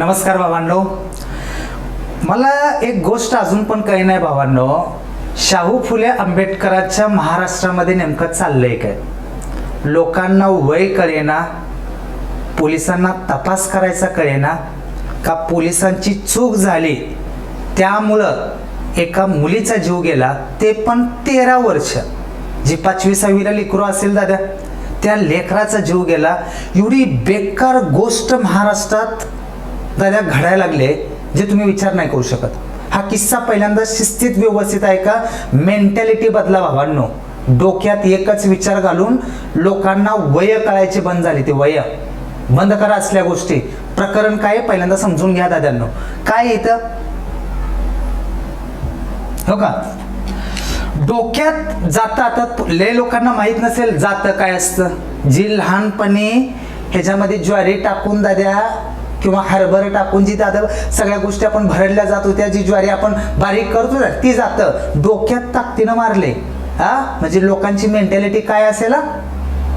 नमस्कार भावांनो. मला एक गोष्ट अजून पण काही नाही भावांनो. शाहू फुले आंबेडकरांच्या महाराष्ट्रामध्ये नेमकं चाललंय काय? लोकांना वय कळेना. पोलिसांना तपास करायचा कळेना. का पोलिसांची चूक झाली? त्यामुळं एका मुलीचा जीव गेला. ते पण तेरा वर्ष. जी पाचवी सहावीला लेकरू असेल दादा त्या लेकराचा जीव गेला. एवढी बेकार गोष्ट महाराष्ट्रात दादा घडायला लागले जे तुम्ही विचार नाही करू शकत. हा किस्सा पहिल्यांदा शिस्तीत व्यवस्थित आहे का? मेंटॅलिटी बदला भावांनो. डोक्यात एकच विचार घालून लोकांना वय कळायची बंद झाली ते वय. बंद करा असल्या गोष्टी. प्रकरण काय आहे? पहिल्यांदा समजून घ्या दाद्यांनो. काय येतं इथं? हो का? डोक्यात जातं आता लय लोकांना माहीत नसेल जातं काय असतं. जी लहानपणी ह्याच्यामध्ये ज्वारी टाकून दाद्या किंवा हरभर टाकून जी दादा सगळ्या गोष्टी आपण भरडल्या जात होत्या जी ज्वारी आपण बारीक करतो ना ती जातं. डोक्यात ताकदीनं मारले. हा? म्हणजे लोकांची मेंटॅलिटी काय असेल?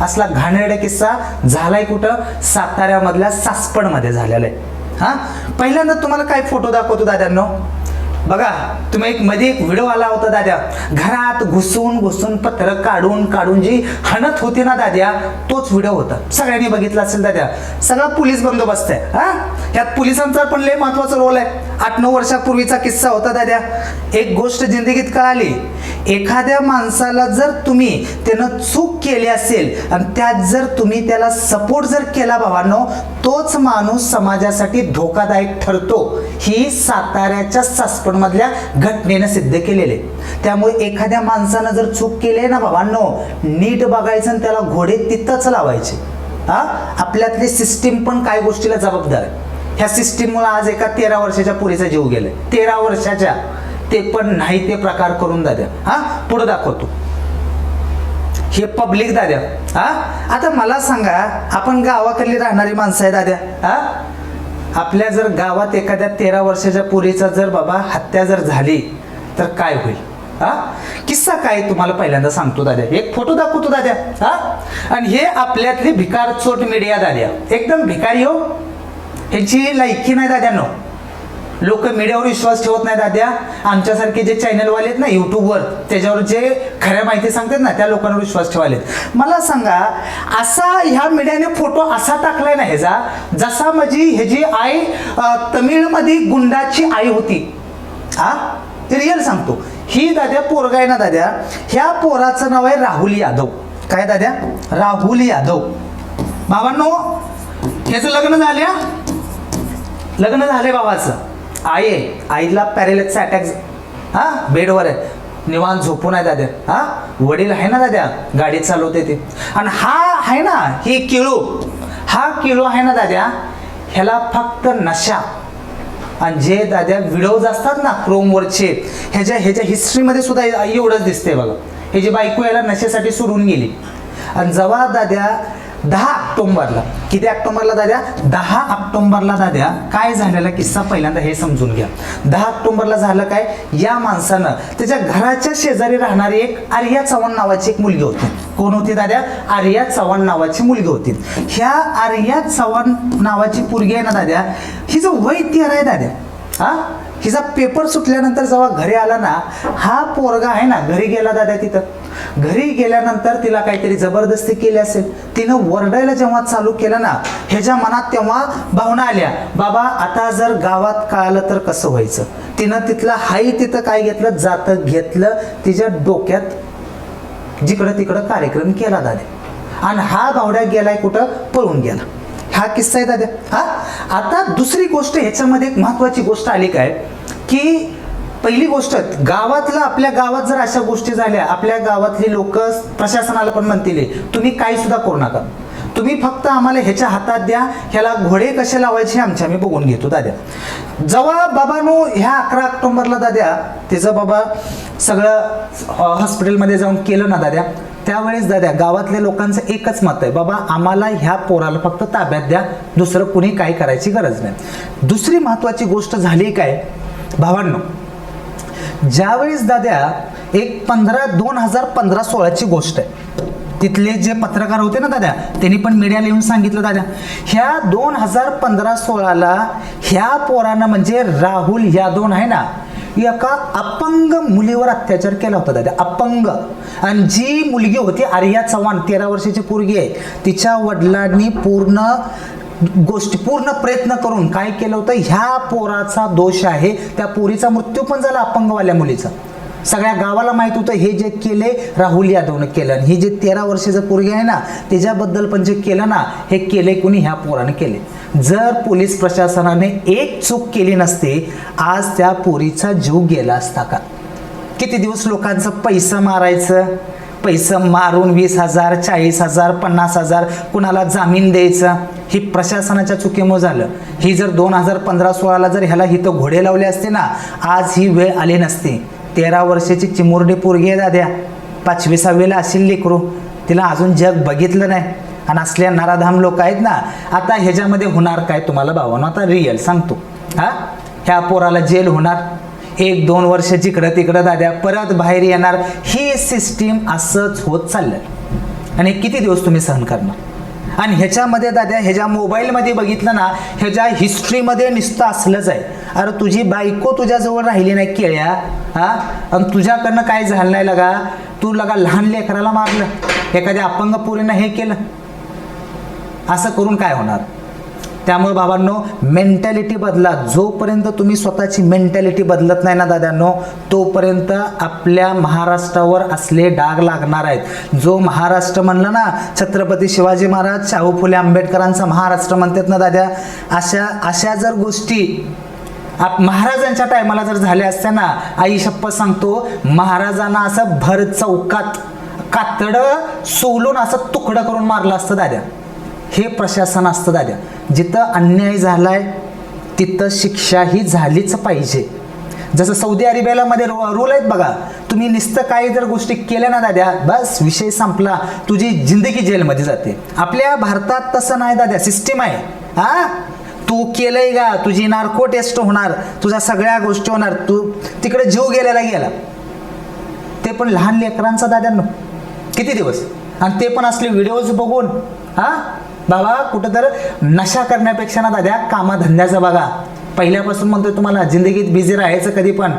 असला घाणेरडा किस्सा झालाय कुठं? साताऱ्यामधल्या सासपणमध्ये झालेला आहे. हा? पहिल्यांदा तुम्हाला काय फोटो दाखवतो दादांनो बघा तुम्ही एक मध्ये एक व्हिडिओ आला होता दाद्या. घरात घुसून घुसून पत्र काढून काढून जी हणत होती ना दाद्या तोच व्हिडिओ होता. सगळ्यांनी बघितला असेल दाद्या. सगळा पोलीस बंदोबस्त आहे हा? यात पोलिसांचा पण लय महत्त्वाचा रोल आहे. आठ नऊ वर्षापूर्वीचा किस्सा होता दाद्या. एक गोष्ट जिंदगीत कळाली. एखाद्या माणसाला जर तुम्ही त्यानं चूक केली असेल आणि त्यात जर तुम्ही त्याला सपोर्ट जर केला भावांनो तोच माणूस समाजासाठी धोकादायक ठरतो. ही साताऱ्याच्या मधल्या घटनेनं सिद्ध केलेले. त्यामुळे एखाद्या माणसानं जर चूक केली आहे ना बाबांनो नीट बघायचं आणि त्याला घोडे तिथंच लावायचे. हा? आपल्यातली सिस्टीम पण काय गोष्टीला जबाबदार आहे. ह्या सिस्टीममुळे आज एका तेरा वर्षाच्या पुरीचा जीव गेलाय. तेरा वर्षाच्या. ते पण नाही ते प्रकार करून दाद्या. हा? पुढे दाखवतो. हे पब्लिक दाद्या. हा? आता मला सांगा आपण गावाकडली राहणारी माणसं आहे दाद्या. हा? आपल्या जर गावात एखाद्या तेरा वर्षाच्या पुरीचा जर बाबा हत्या जर झाली तर काय होईल? हा? किस्सा काय तुम्हाला पहिल्यांदा सांगतो दाद्या. एक फोटो दाखवतो दाद्या. हा? आणि हे आपल्यातली भिकार चोट मीडिया दाद्या. एकदम भिकारी हो. ह्याची लायकी नाही दाद्यानो. लोक मीडियावर विश्वास ठेवत नाही दाद्या आमच्यासारखे जे चॅनलवाले आहेत ना युट्यूबवर त्याच्यावर जे खऱ्या माहिती सांगतात ना त्या लोकांवर विश्वास ठेवालेत मला सांगा असा ह्या मीडियाने फोटो असा टाकलाय ना ह्याचा जसा म्हणजे ह्याची आई तमिळमध्ये गुंडाची आई होती. हा? ते रिअल सांगतो. ही दाद्या पोरगा आहे ना दाद्या ह्या पोराचं नाव आहे राहुल यादव. काय दाद्या? राहुल यादव. बाबांनो ह्याचं लग्न झाल्या लग्न झालंय बाबाचं. आई आहे. आईला पॅरेलेक्सचा अटॅक हा बेडवर आहे. निवांत झोपून आहे दाद्या हा? वडील आहे ना दाद्या गाडी चालवते ते. आणि हा आहे ना ही किळू. हा किळू आहे ना दाद्या ह्याला फक्त नशा. आणि जे दाद्या व्हिडिओज असतात ना क्रोमवरचे ह्याच्या ह्याच्या हिस्ट्रीमध्ये सुद्धा एवढंच दिसते बघा. हे जी बायको याला नशेसाठी सोडून गेली. आणि जेव्हा दाद्या दहा ऑक्टोंबरला. किती ऑक्टोबरला दाद्या? दहा ऑक्टोंबरला दाद्या. काय झालेला किस्सा पहिल्यांदा हे समजून घ्या. दहा ऑक्टोंबरला झालं काय? या माणसानं त्याच्या घराच्या शेजारी राहणारी एक आर्या चव्हाण नावाची एक मुलगी होती. कोण होती दाद्या? आर्या चव्हाण नावाची मुलगी होती. ह्या आर्या चव्हाण नावाची पोरगी आहे ना दाद्या? हिचं वय तेरा आहे दाद्या. हा? हिचा पेपर सुटल्यानंतर जेव्हा घरी आला ना हा पोरगा आहे ना घरी गेला दाद्या तिथं. घरी गेल्यानंतर तिला काहीतरी जबरदस्ती केली असेल. तिनं वरडायला जेव्हा चालू केलं ना ह्याच्या मनात तेव्हा भावना आल्या बाबा आता जर गावात कळालं तर कसं व्हायचं? तिनं तिथलं हाई तिथं काय घेतलं? जातं घेतलं. तिच्या डोक्यात जिकडं तिकडं कार्यक्रम केला दादा. आणि हा भावड्या गेलाय कुठं? पळून गेला. हा किस्सा आहे दादा. हा? आता दुसरी गोष्ट ह्याच्यामध्ये एक महत्वाची गोष्ट आली काय? की पहिली गोष्ट गावातलं आपल्या गावात जर अशा गोष्टी झाल्या आपल्या गावातली लोक प्रशासनाला पण म्हणतील तुम्ही काही सुद्धा करू नका. तुम्ही फक्त आम्हाला ह्याच्या हातात द्या ह्याला घोडे कसे लावायचे आमच्या आम्ही बघून घेतो दाद्या. जेव्हा बाबानो ह्या अकरा ऑक्टोबरला दाद्या तिचं बाबा सगळं हॉस्पिटलमध्ये जाऊन केलं ना दाद्या त्यावेळेस दाद्या गावातल्या लोकांचं एकच मत आहे बाबा आम्हाला ह्या पोराला फक्त ताब्यात द्या दुसरं कुणी काही करायची गरज नाही. दुसरी महत्त्वाची गोष्ट झाली काय? भावांनो ज्यावेळेस दाद्या एक पंधरा दोन हजार पंधरा सोळाची गोष्ट आहे. तिथले जे पत्रकार होते ना दादा त्यांनी पण मीडियाला येऊन सांगितलं दादा ह्या दोन हजार पंधरा सोळाला ह्या पोरानं म्हणजे राहुल यादव आहे ना एका अपंग मुलीवर अत्याचार केला होता दादा अपंग. आणि जी मुलगी होती आर्या चव्हाण तेरा वर्षाची पोरगी आहे तिच्या वडिलांनी पूर्ण गोष्टी पूर्ण प्रयत्न करून काय केलं होतं? ह्या पोराचा दोष आहे. त्या पोरीचा मृत्यू पण झाला अपंगवाल्या मुलीचा. सगळ्या गावाला माहीत होतं हे जे केले राहुल यादवनं केलं. आणि ही जे तेरा वर्षाचं पोरगी आहे ना त्याच्याबद्दल पण जे केलं ना हे केले कोणी ह्या पोराने केले. जर पोलीस प्रशासनाने एक चूक केली नसती आज त्या पोरीचा जीव गेला असता का? किती दिवस लोकांचं पैसा मारायचं? पैसं मारून वीस हजार चाळीस हजार पन्नास हजार कुणाला जामीन द्यायचा? ही प्रशासनाच्या चुकीमुळे झालं. ही जर दोन हजार पंधरा सोळाला जर ह्याला हिथं घोडे लावले असते ना आज ही वेळ आली नसती. तेरा वर्षाची चिमुरडी पोरगी आहे दाद्या. पाचवी सहावीला असेल लेकरू. तिला अजून जग बघितलं नाही. आणि असल्या नाराधाम लोक आहेत ना आता ह्याच्यामध्ये होणार काय तुम्हाला भावानं? आता रिअल सांगतो. हा? ह्या पोराला जेल होणार. एक दोन वर्ष जिकडं तिकडं दाद्या परत बाहेर येणार. ही सिस्टीम असंच होत चाललं आणि किती दिवस तुम्ही सहन करणार? आणि ह्याच्यामध्ये दाद्या ह्याच्या मोबाईलमध्ये बघितलं ना ह्याच्या हिस्ट्रीमध्ये नुसतं असलंच आहे. अरे तुझी बायको तुझ्याजवळ राहिली नाही केळ्या हा? आणि तुझ्याकडनं काय झालं नाही लगा? तू लगा लहान लेकराला मारलं. एखाद्या अपंग पोरीनं हे केलं. असं करून काय होणार? त्यामुळे बाबांनो मेंटॅलिटी बदला. जोपर्यंत तुम्ही स्वतःची मेंटॅलिटी बदलत नाही ना दादांनो तोपर्यंत आपल्या महाराष्ट्रावर असले डाग लागणार आहेत. जो महाराष्ट्र म्हणलं ना छत्रपती शिवाजी महाराज शाहू फुले आंबेडकरांचा महाराष्ट्र म्हणतात ना दादा अशा अशा जर गोष्टी आप महाराजांच्या टायमाला जर झाल्या असत्या ना आई शप्पा सांगतो महाराजांना असं भर चौकात कातडं सोलून असं तुकडं करून मारलं असतं दाद्या हे प्रशासन असतं दाद्या जिथं अन्याय झालाय तिथं शिक्षा ही झालीच पाहिजे. जसं सौदी अरेबियाला मध्ये रूल आहेत बघा. तुम्ही नुसतं काही जर गोष्टी केल्या ना दाद्या बस विषय संपला. तुझी जिंदगी जेलमध्ये जाते. आपल्या भारतात तसं नाही दाद्या सिस्टीम आहे. हा? तू केलंय का? तुझी नार्को टेस्ट होणार. तुझ्या सगळ्या गोष्टी होणार. तू तिकडे जीव गेलेला गेला. ते पण लहान लेकरांचा दाद्यांनो किती दिवस? आणि ते पण असले व्हिडिओज बघून. हा? बाबा कुठं तर नशा करण्यापेक्षा ना दाद्या कामाधंद्याचा बघा. पहिल्यापासून म्हणतोय तुम्हाला जिंदगीत बिझी राहायचं कधी पण.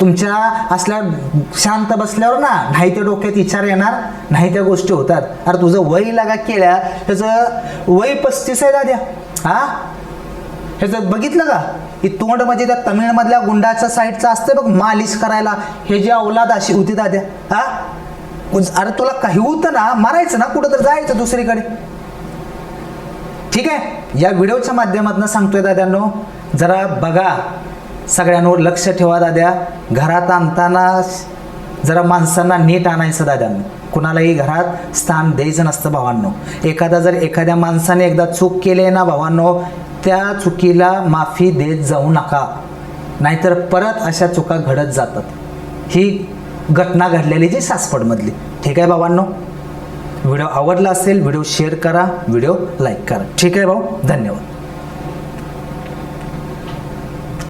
तुमच्या असल्या शांत बसल्यावर ना नाही त्या डोक्यात विचार येणार नाही त्या गोष्टी होतात. अरे तुझं वय लागा केल्या त्याचं वय पस्तीस आहे दाद्या. हा? ह्याचं बघितलं का? ही तोंड म्हणजे त्या तमिळमधल्या गुंडाच्या साईडचं असतं बघ मालिश करायला. हे जे अवलाद अशी होती दाद्या. हा? अरे तुला काही होतं ना मारायचं ना कुठं तर जायचं दुसरीकडे. ठीक आहे? या व्हिडिओच्या माध्यमातून सांगतोय दाद्यांनो जरा बघा. सगळ्यांवर लक्ष ठेवा दाद्या. घरात आणताना जरा माणसांना नीट आणायचं दाद्यांनो. कुणालाही घरात स्थान द्यायचं नसतं भावांनो. एखादा जर एखाद्या माणसाने एकदा चूक केली आहे ना भावांनो त्या चुकीला माफी देत जाऊ नका. नाहीतर परत अशा चुका घडत जातात. ही घटना घडलेली जी सासपडमधली ठीक आहे बाबांनो व्हिडिओ आवडला असेल व्हिडिओ शेअर करा व्हिडिओ लाईक करा. ठीक आहे भाऊ? धन्यवाद.